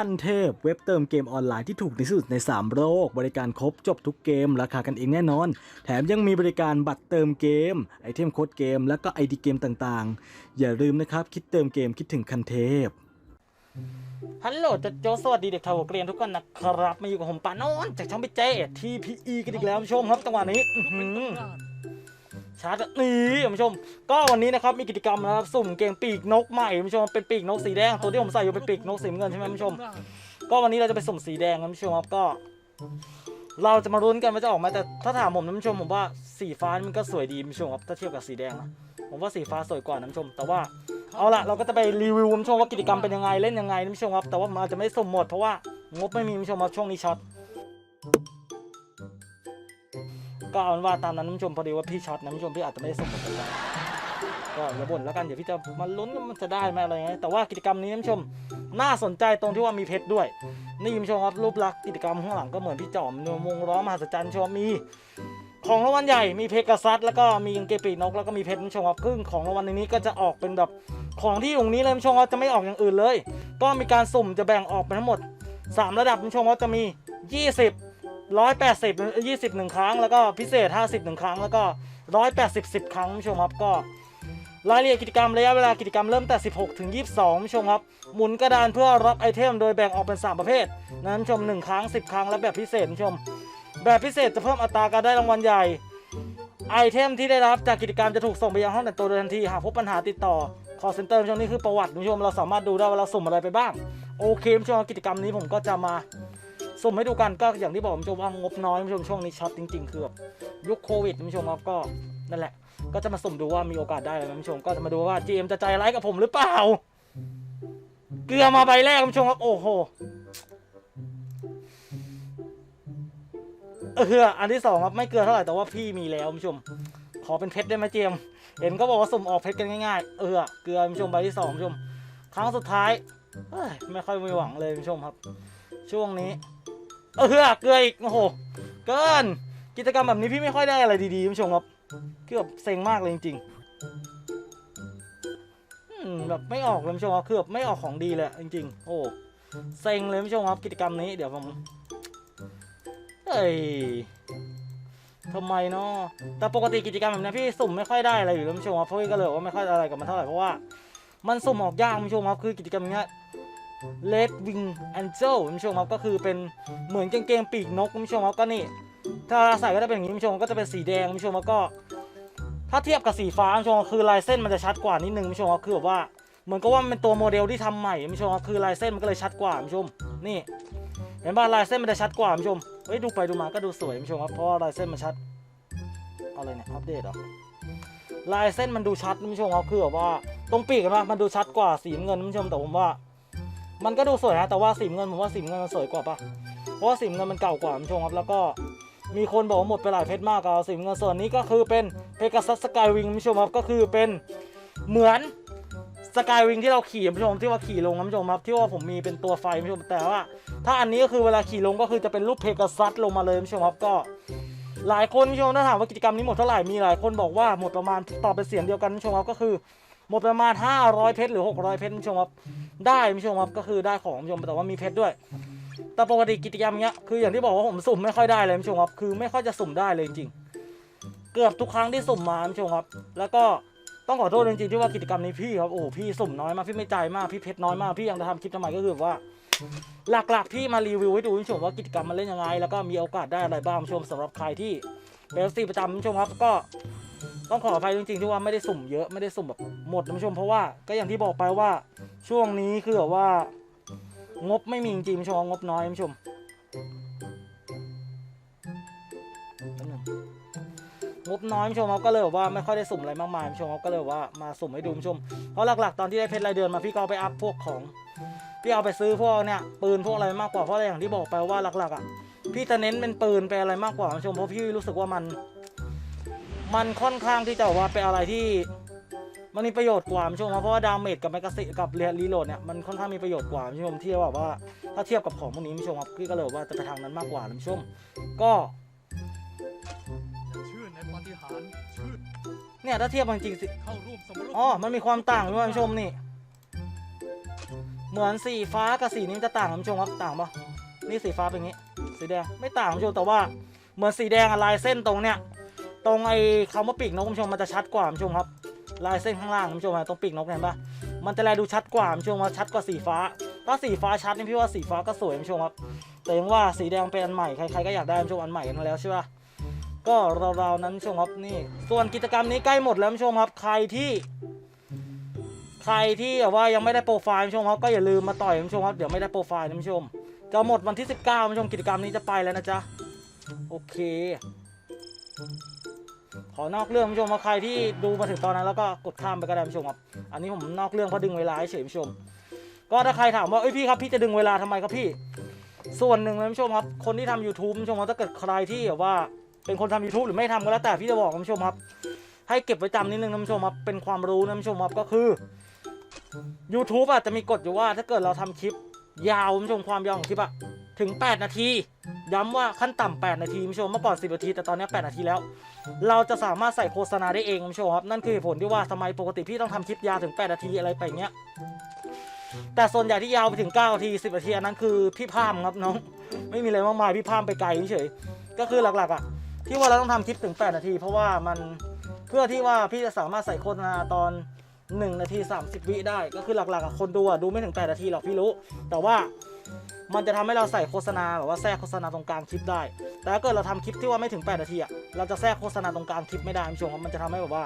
ทันเทพเว็บเติมเกมออนไลน์ที่ถูกที่สุดใน 3 โลก บริการครบจบทุกเกม ราคากันเองแน่นอน แถมยังมีบริการบัตรเติมเกม ไอเทมโค้ดเกม และก็ไอดีเกมต่างๆ อย่าลืมนะครับ คิดเติมเกมคิดถึงคันเทพ ฮัลโหลโจโจสวัสดีเด็กไทยหัวเกรียนทุกคนนะครับ มาอยู่กับผมปานนท์จากช่องพี่เจทีพีอีกันอีกแล้วผู้ชมครับจังหวะนี้อื ชาร์จนี่คุณผู้ชม ก็วันนี้นะครับมีกิจกรรมนะครับสุ่มเกมปีกนกใหม่คุณผู้ชมเป็นปีกนกสีแดงตัวที่ผมใส่อยู่เป็นปีกนกสีเงินใช่ไหมคุณผู้ชม ก็วันนี้เราจะไปสุ่มสีแดงนะคุณผู้ชมครับก็ เราจะมารุ้นกันว่าจะออกมาแต่ถ้าถามผมนะคุณผู้ชมผมว่าสีฟ้ามันก็สวยดีคุณผู้ชมครับถ้าเทียบกับสีแดงนะผมว่าสีฟ้าสวยกว่านะคุณผู้ชม แต่ว่าเอาละเราก็จะไปรีวิวคุณผู้ชมว่ากิจกรรมเป็นยังไงเล่นยังไงคุณผู้ชมครับแต่ว่ามันอาจจะไม่สุ่มหมดเพราะว่างบไม่มีคุณผู้ชมครับช่วงนี้ช็อต ก็เอาเป็นว่าตามนั้นคุณผู้ชมพอดีว่าพี่ช็อตนะคุณผู้ชมพี่อาจจะไม่ได้สุ่มหมดก็ได้ก็อย่าบ่นแล้วกันเดี๋ยวพี่จะมาลุ้นว่ามันจะได้ไหมอะไรเงี้ยแต่ว่ากิจกรรมนี้คุณผู้ชมน่าสนใจตรงที่ว่ามีเพชรด้วย นี่คุณผู้ชมครับรูปลักษณ์กิจกรรมข้างหลังก็เหมือนพี่จอมนื้อวงล้อมหัศจรรย์ชมมีของรางวัลใหญ่มีเพกาซัสแล้วก็มีกางเกงปีกนกแล้วก็มีเพชรคุณผู้ชมครับครึ่งของรางวัลในนี้ก็จะออกเป็นแบบของที่อยู่ตรงนี้เลยคุณผู้ชมครับจะไม่ออกอย่างอื่นเลย ก็มีการสุ่มจะแบ่งออกเป็นทั้งหมด 3 ระดับคุณผู้ชมครับจะมี 20 180 20หนึ่งครั้ง แล้วก็พิเศษ50หนึ่งครั้ง แล้วก็180 10ครั้งผู้ชมครับก็รายละเอียดกิจกรรมระยะเวลากิจกรรมเริ่มแต่ 16 ถึง 22คุณผู้ชมครับ หมุนกระดานเพื่อรับไอเทม โดยแบ่งออกเป็น 3 ประเภท นั้นชม 1 ครั้ง 10 ครั้ง และแบบพิเศษผู้ชม แบบพิเศษจะเพิ่มอัตราการได้รางวัลใหญ่ ไอเทมที่ได้รับจากกิจกรรมจะถูกส่งไปยังห้องแต่งตัวโดยทันที หากพบปัญหาติดต่อ call center คุณผู้ชมนี่คือประวัติผู้ชม เราสามารถดูได้ว่าเราสุ่มอะไรไปบ้าง โอเคชมกิจกรรมนี้ผมก็จะมา สุ่มให้ดูกันก็อย่างที่บอกคุณผู้ชมว่างบน้อยคุณผู้ชมช่วงนี้ช็อตจริง ๆ คือแบบยุคโควิดคุณผู้ชมครับก็นั่นแหละ ก็จะมาสุ่มดูว่ามีโอกาสได้อะไรไหมคุณผู้ชมก็จะมาดูว่า GM จะใจร้ายกับผมหรือเปล่า เกลือมาใบแรกคุณผู้ชมครับโอ้โหเอออันที่สองครับไม่เกลือเท่าไหร่แต่ว่าพี่มีแล้วคุณผู้ชม ขอเป็นเพชรได้ไหมเจมเห็นก็บอกว่าสุ่มออกเพชรกันง่ายๆ เออเกลือคุณผู้ชมใบที่สองคุณผู้ชม ครั้งสุดท้ายเอ้ยไม่ค่อยมีหวังเลยคุณผู้ชมครับ ช่วงนี้ เออเกลืออีก โอ้โห เกิน กิจกรรมแบบนี้พี่ไม่ค่อยได้อะไรดีๆคุณผู้ชมครับคือแบบเซ็งมากเลยจริงๆแบบไม่ออกเลยคุณผู้ชมครับคือแบบไม่ออกของดีเลยจริง ๆ โอ้เซ็งเลยคุณผู้ชมครับกิจกรรมนี้เดี๋ยวผมเฮ้ยทำไมเนาะแต่ปกติกิจกรรมแบบนี้พี่สุ่มไม่ค่อยได้อะไรอยู่แล้วคุณผู้ชมครับเพราะพี่ก็เลยว่าไม่ค่อยอะไรกับมันเท่าไหร่เพราะว่ามันสุ่มออกยากคุณผู้ชมครับคือกิจกรรมอย่ เงี้ย Red Wing Angel คุณผู้ชมครับก็คือเป็นเหมือนกางเกงปีกนกคุณผู้ชมครับก็นี่ ถ้าใส่ก็จะเป็นอย่างนี้คุณผู้ชมก็จะเป็นสีแดงคุณผู้ชมแล้วก็ ถ้าเทียบกับสีฟ้าคุณผู้ชมคือลายเส้นมันจะชัดกว่านิดนึงคุณผู้ชมครับคือแบบว่าเหมือนกับว่ามันเป็นตัวโมเดลที่ทำใหม่คุณผู้ชมครับคือลายเส้นมันก็เลยชัดกว่าคุณผู้ชมนี่เห็นป่ะลายเส้นมันจะชัดกว่าคุณผู้ชมเฮ้ยดูไปดูมาก็ดูสวยคุณผู้ชมครับเพราะลายเส้นมันชัดอะไรเนี่ยอัปเดตเหรอลายเส้นมันดูชัดคุณผู้ชมครับคือแบบว่าตรงปีกเห็นป่ะมันดูชัดกว่าสีเงินคุณผู้ชมแต่ผมว่า มันก็ดูสวยนะ แต่ว่าสีเงินผมว่าสีเงินมันสวยกว่าปะเพราะว่าสีเงินมันเก่ากว่าผู้ชมครับ แล้วก็มีคนบอกว่าหมดไปหลายเพชรมากเอาสีเงินส่วนนี้ก็คือเป็นเพก a ซัสสกายวิงผู้ชมครับ ก็คือเป็นเหมือนสกายวิงที่เราขี่ผู้ชมที่ว่าขี่ลงผู้ชมครับ ที่ว่าผมมีเป็นตัวไฟผู้ชมแต่ว่า ถ้าอันนี้ก็คือเวลาขี่ลงก็คือจะเป็นรูปเพก a ซัสลงมาเลยผู้ชมครับก็หลายคนผู้ชมถ้าถามว่ากิจกรรมนี้หมดเท่าไหร่มีหลายคนบอกว่าหมดประมาณตอบเป็นเสียงเดียวกันผู้ชมครับก็คือ หมดประมาณ 500 เพชรหรือ 600 เพชรผู้ชมครับ ได้ผู้ชมครับก็คือได้ของผู้ชมแต่ว่ามีเพชรด้วย แต่ปกติกิจกรรมเนี้ยคืออย่างที่บอกว่าผมสุ่มไม่ค่อยได้เลยผู้ชมครับคือไม่ค่อยจะสุ่มได้เลยจริงเกือบทุกครั้งที่สุ่มมาผู้ชมครับ แล้วก็ต้องขอโทษจริงๆที่ว่ากิจกรรมนี้พี่ครับโอ้พี่สุ่มน้อยมากพี่ไม่ใจมากพี่เพชรน้อยมากพี่ยังจะทำคลิปทำไมก็คือว่า หลักๆพี่มารีวิวให้ดูผู้ชมว่ากิจกรรมมันเล่นยังไง แล้วก็มีโอกาสได้อะไรบ้างผู้ชมสำหรับใครที่เป็นซีประจำผู้ชมครับก็ ต้องขออภัยจริงๆที่ว่าไม่ได้สุ่มเยอะไม่ได้สุ่มแบบหมดนะผู้ชมเพราะว่าก็อย่างที่บอกไปว่าช่วงนี้คือแบบว่า งบไม่มีจริงๆคุณผู้ชมงบน้อยผู้ชมงบน้อยผู้ชมครับก็เลยแบบว่าไม่ค่อยได้สุ่มอะไรมากมายผู้ชมครับก็เลยว่ามาสุ่มให้ดูผู้ชมเพราะหลักๆ ตอนที่ได้เพชรรายเดือนมาพี่ก็เอาไปอัพพวกของพี่เอาไปซื้อพวกเนี่ยปืนพวกอะไรมากกว่าเพราะอะไรอย่างที่บอกไปว่าหลักๆอะพี่จะเน้นเป็นปืนไปอะไรมากกว่าผู้ชมเพราะพี่รู้สึกว่ามัน มันค่อนข้างที่จะว่าเป็นอะไรที่มันมีประโยชน์กว่าชมครับเพราะว่าดาเมจกับแมกกาซีกับเรียรีโหลดเนี่ยมันค่อนข้างมีประโยชน์กว่าคุณผู้ชมที่แบบว่าถ้าเทียบกับของพวกนี้คุณผู้ชมครับพี่ก็เลยว่าจะไปทางนั้นมากกว่าคุณผู้ชมก็ชื่อในปฏิหาริย์เชื่อเนี่ยถ้าเทียบจริงๆสิเข้าร่วมสมรบอ๋อมันมีความต่างด้วยคุณชมนี่ เหมือนสีฟ้ากับสีนี้จะต่างกันคุณชมครับต่างปะนี่สีฟ้าเป็นอย่างนี้ สีแดงไม่ต่างคุณชมแต่ว่าเหมือนสีแดงอะลายเส้นตรงเนี้ย ตรงไอ้คำว่าปีกนกคุณผู้ชมมันจะชัดกว่าคุณผู้ชมครับลายเส้นข้างล่างคุณผู้ชมอะตรงปีกนกเห็นปะมันจะแลดูชัดกว่าคุณผู้ชมว่าชัดกว่าสีฟ้า ถ้าสีฟ้าชัดนี่พี่ว่าสีฟ้าก็สวยคุณผู้ชมครับแต่ยังว่าสีแดงเป็นอันใหม่ใครๆก็อยากได้คุณผู้ชมอันใหม่กันแล้วใช่ปะก็เราๆนั้นคุณชมครับนี่ส่วนกิจกรรมนี้ใกล้หมดแล้วคุณชมครับ ใครที่ ใครที่แบบว่ายังไม่ได้โปรไฟล์คุณชมครับก็อย่าลืมมาต่อยคุณชมครับเดี๋ยวไม่ได้โปรไฟล์นะคุณชมจะหมดวันที่ 19คุณชมกิจกรรมนี้จะไปแล้วนะจ๊ะโอเค ขอนอกเรื่องคุณผู้ชมว่าใครที่ดูมาถึงตอนนั้นแล้วก็กดข้ามไปก็ได้ผู้ชมครับ อันนี้ผมนอกเรื่องเพราะดึงเวลาเฉยผู้ชม ก็ถ้าใครถามว่าเอ้ยพี่ครับพี่จะดึงเวลาทำไมครับพี่ ส่วนหนึ่งนะคุณผู้ชมครับ คนที่ทำ YouTube คุณผู้ชมครับถ้าเกิดใครที่แบบว่าเป็นคนทำ YouTube หรือไม่ทำก็แล้วแต่พี่จะบอกคุณผู้ชมครับ ให้เก็บไว้จำนิดนึงคุณผู้ชมครับเป็นความรู้นะคุณผู้ชมครับก็คือ YouTube อาจจะมีกฎอยู่ว่าถ้าเกิดเราทำคลิปยาวคุณผู้ชมความยาวของคลิปอะถึง 8 นาที ย้ำว่าขั้นต่ำ8นาทีคุณผู้ชมเมื่อก่อน 10 นาที แต่ตอนนี้ 8 นาทีแล้ว เราจะสามารถใส่โฆษณาได้เองคุณผู้ชมครับ นั่นคือเหตุผลที่ว่าทำไมปกติพี่ต้องทำคลิปยาวถึง 8 นาทีอะไรไปเงี้ย แต่ส่วนใหญ่ที่ยาวไปถึง 9 นาที 10 นาทีอันนั้นคือพี่พามครับน้อง ไม่มีอะไรมากมายพี่พามไปไกลเฉย ก็คือหลักๆอะที่ว่าเราต้องทำคลิปถึง 8 นาที เพราะว่ามันเพื่อที่ว่าพี่จะสามารถใส่โฆษณาตอน1นาที 30 วิได้ ก็คือหลักๆอะคนดูอะดูไม่ถึง 8 นาทีหรอกพี่รู้ แต่ว่า มันจะทำให้เราใส่โฆษณาแบบว่าแทรกโฆษณาตรงกลางคลิปได้ แต่ถ้าเกิดเราทำคลิปที่ว่าไม่ถึง 8 นาทีอะเราจะแทรกโฆษณาตรงกลางคลิปไม่ได้ผู้ชมครับมันจะทำให้แบบว่า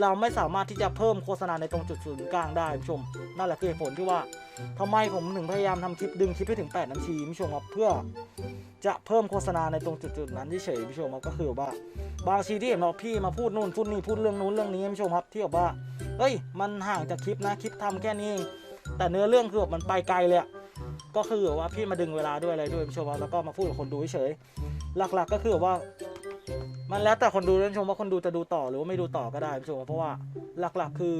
เราไม่สามารถที่จะเพิ่มโฆษณาในตรงจุดศูนย์กลางได้ผู้ชม นั่นแหละคือเหตุผลที่ว่าทำไมผมถึงพยายามทำคลิปดึงคลิปให้ถึง 8 นาทีผู้ชมครับเพื่อจะเพิ่มโฆษณาในตรงจุดๆนั้นที่เฉยผู้ชมครับก็คือว่า บางทีที่เห็นเราพี่มาพูดนู่นพูดนี่พูดเรื่องนู้นเรื่องนี้ผู้ชมครับที่แบบว่าเฮ้ย มันห่างจากคลิปนะคลิปทำแค่นี้แต่เนื้อเรื่องคือแบบมันไปไกลเลยอะ ก็คือแบบว่าพี่มาดึงเวลาด้วยอะไรด้วยคุณผู้ชมครับแล้วก็มาพูดกับคนดูเฉยๆหลัก ๆ ก็คือแบบว่า มันแล้วแต่คนดูนะคุณผู้ชมว่าคนดูจะดูต่อหรือว่าไม่ดูต่อก็ได้คุณผู้ชมครับเพราะว่าหลักๆ คือ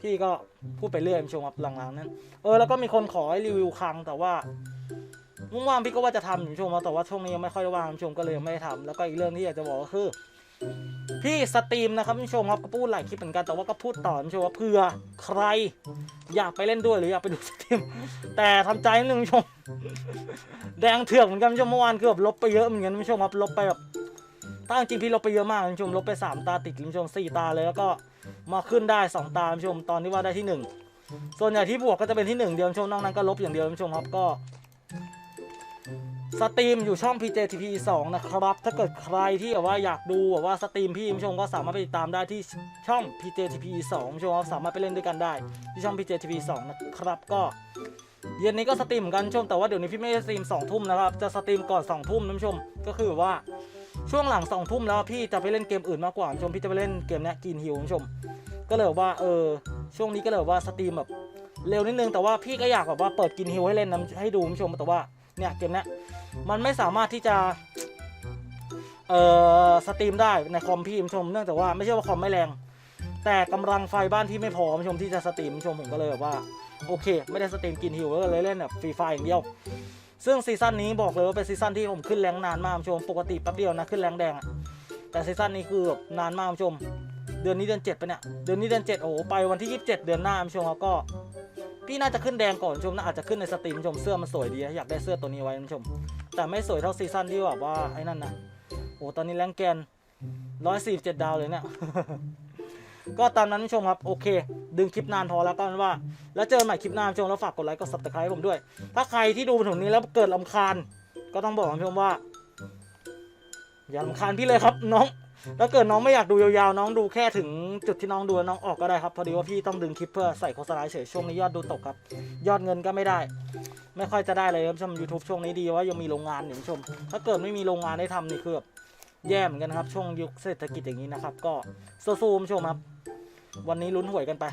พี่ก็พูดไปเรื่อยคุณผู้ชมครับหลังๆนั้น เออแล้วก็มีคนขอให้รีวิวคลังแต่ว่าว่างๆพี่ก็ว่าจะทำคุณผู้ชมครับแต่ว่าช่วงนี้ยังไม่ค่อยได้ว่างคุณผู้ชมก็เลยยังไม่ได้ทำแล้วก็อีกเรื่องที่อยากจะบอกก็คือ พี่สตรีมนะครับผู้ชมครับก็พูดหลายคลิปเหมือนกันแต่ว่าก็พูดต่อผู้ชมว่าเผื่อใครอยากไปเล่นด้วยหรืออยากไปดูสตรีมแต่ทำใจนิดนึงผู้ชมแดงเถื่อกเหมือนกันผู้ชมเมื่อวานคือแบบลบไปเยอะเหมือนกันผู้ชมครับลบไปแบบถ้าจริงพี่ลบไปเยอะมากผู้ชมลบไปสามตาติดผู้ชมสี่ตาเลยแล้วก็มาขึ้นได้สองตาผู้ชมตอนที่ว่าได้ที่หนึ่งส่วนใหญ่ที่บวกก็จะเป็นที่หนึ่งเดียวผู้ชมนอกนั้นก็ลบอย่างเดียวผู้ชมครับก็ สตรีมอยู่ช่อง PJTP 2 นะครับ ถ้าเกิดใครที่แบบว่าอยากดูแบบว่าสตรีมพี่ผู้ชมก็สามารถไปติดตามได้ที่ช่อง PJTP 2ผู้ชมสามารถไปเล่นด้วยกันได้ ที่ช่อง PJTP 2 นะครับก็เย็นนี้ก็สตรีมกันชมแต่ว่าเดี๋ยวนี้พี่ไม่ได้สตรีม2ทุ่มนะครับจะสตรีมก่อน2ทุ่มนะคุณผู้ชมก็คือว่าช่วงหลัง2ทุ่มแล้วพี่จะไปเล่นเกมอื่นมากกว่าคุณชมพี่จะไปเล่นเกมเนี้ยกินฮิวคุณผู้ชม ก็เลยว่าเออช่วงนี้ก็เลยว่าสตรีมแบบเร็วนิดนึงแต่ว่าพี่ก็อยากแบบว่าเปิดกินฮิวให้เล่นนะให้ดูคุณผู้ชมแต่ว่า เนี่ยเกมนี้มันไม่สามารถที่จะเอ่อสตรีมได้ในคอมพี่ชม เนื่องจากว่าไม่ใช่ว่าคอมไม่แรง แต่กำลังไฟบ้านที่ไม่พอชมที่จะสตรีมชมผมก็เลยแบบว่าโอเค ไม่ได้สตรีมกินหิวก็เลยเล่นแบบฟรีไฟอย่างเดียว ซึ่งซีซั่นนี้บอกเลยว่าเป็นซีซั่นที่ผมขึ้นแรงนานมากชมปกติแป๊บเดียวนะขึ้นแรงแดงอะแต่ซีซั่นนี้คือแบบนานมากชม เดือนนี้เดือนเจ็ดไปเนี่ยเดือนนี้เดือนเจ็ดโอ้ไปวันที่ยี่สิบเจ็ดเดือนหน้าชมแล้วก็ พี่น่าจะขึ้นแดงก่อนคุณผู้ชมน่าอาจจะขึ้นในสตรีมคุณผู้ชมเสื้อมันสวยดีอยากได้เสื้อตัวนี้ไว้คุณผู้ชม แต่ไม่สวยเท่าซีซั่นที่แบบว่าไอ้นั่นนะโอ้ตอนนี้แรงแกนร้อยสี่เจ็ดดาวเลยเนี่ยก็ตามนั้นผู้ชมครับ โอเค ดึงคลิปนานพอแล้วก็เป็นว่า แล้วเจอใหม่คลิปหน้าผู้ชมแล้วฝากกดไลค์กด subscribe ผมด้วย ถ้าใครที่ดูถึงนี้แล้วเกิดลำคาญ ก็ต้องบอกคุณผู้ชมว่า อย่าลำคาญพี่เลยครับน้อง ถ้าเกิดน้องไม่อยากดูยาวๆ น้องดูแค่ถึงจุดที่น้องดูแลน้องออกก็ได้ครับ พอดีว่าพี่ต้องดึงคลิปเพื่อใส่โฆษณาเฉยช่วงนี้ยอดดูตกครับ ยอดเงินก็ไม่ได้ ไม่ค่อยจะได้เลยครับชม YouTube ช่วงนี้ดีว่ายังมีโรงงานอยู่ชม ถ้าเกิดไม่มีโรงงานได้ทำนี่คือแบบแย่เหมือนกันครับ ช่วงยุคเศรษฐกิจอย่างนี้นะครับ ก็สู้ๆชมครับ วันนี้ลุ้นหวยกันไป